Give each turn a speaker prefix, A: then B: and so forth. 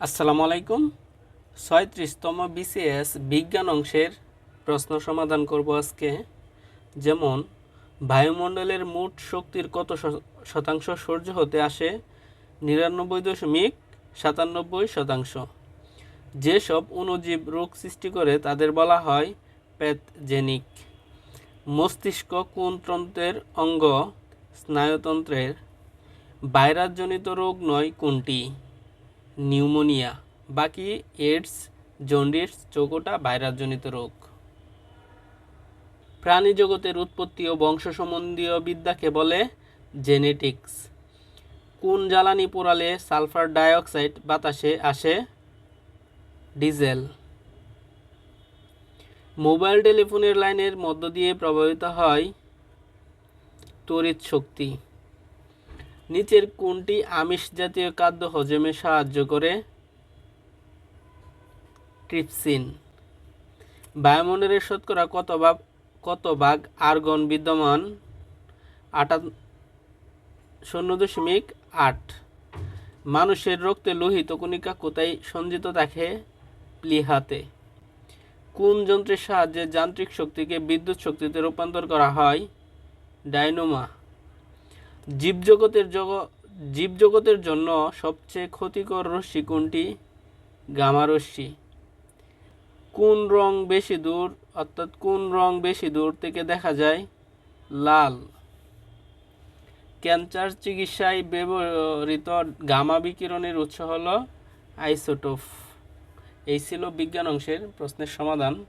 A: আসসালামু আলাইকুম। ছয়ত্রিশতম বিসিএস বিজ্ঞান অংশের প্রশ্ন সমাধান করব আজকে। যেমন, বায়ুমণ্ডলের মোট শক্তির কত শতাংশ সূর্য হতে আসে? নিরানব্বই দশমিক সাতানব্বই শতাংশ। যেসব অণুজীব রোগ সৃষ্টি করে তাদের বলা হয় প্যাথজেনিক। মস্তিষ্ক কোন তন্ত্রের অঙ্গ? স্নায়ুতন্ত্রের। ভাইরাসজনিত রোগ নয় কোনটি? নিউমোনিয়া, বাকি এডস জন্ডিস চৌকোটা ভাইরাসজনিত রোগ। প্রাণী জগতের উৎপত্তি ও বংশ সম্বন্ধীয় বিদ্যাকে বলে জেনেটিক্স। কোন জ্বালানি পোড়ালে সালফার ডাইঅক্সাইড বাতাসে আসে? ডিজেল। মোবাইল টেলিফোনের লাইনের মধ্য দিয়ে প্রভাবিত হয় তড়িৎ শক্তি। নিচের কোনটি আমিষ জাতীয় খাদ্য হজমে সাহায্য করে? ট্রিপসিন। বায়ুমণ্ডলের শতকরা কত ভাগ কত ভাগ আর্গন বিদ্যমান? আটা শূন্য দশমিক আট। মানুষের রক্তে লোহিত কণিকা কোথায় সঞ্চিত থাকে? প্লিহাতে। কোন যন্ত্রের সাহায্যে যান্ত্রিক শক্তিকে বিদ্যুৎ শক্তিতে রূপান্তর করা হয়? ডাইনোমা। জীবজগতের জগ, জীবজগতের জন্য সবচেয়ে ক্ষতিকর রশ্মি কোনটি? গামা রশ্মি। কোন রং বেশি দূর, অর্থাৎ কোন রং বেশি দূর থেকে দেখা যায়? লাল। ক্যান্সার চিকিৎসায় ব্যবহৃত গামা বিকিরণের উৎস হলো আইসোটোফ এই ছিল বিজ্ঞান অংশের প্রশ্নের সমাধান।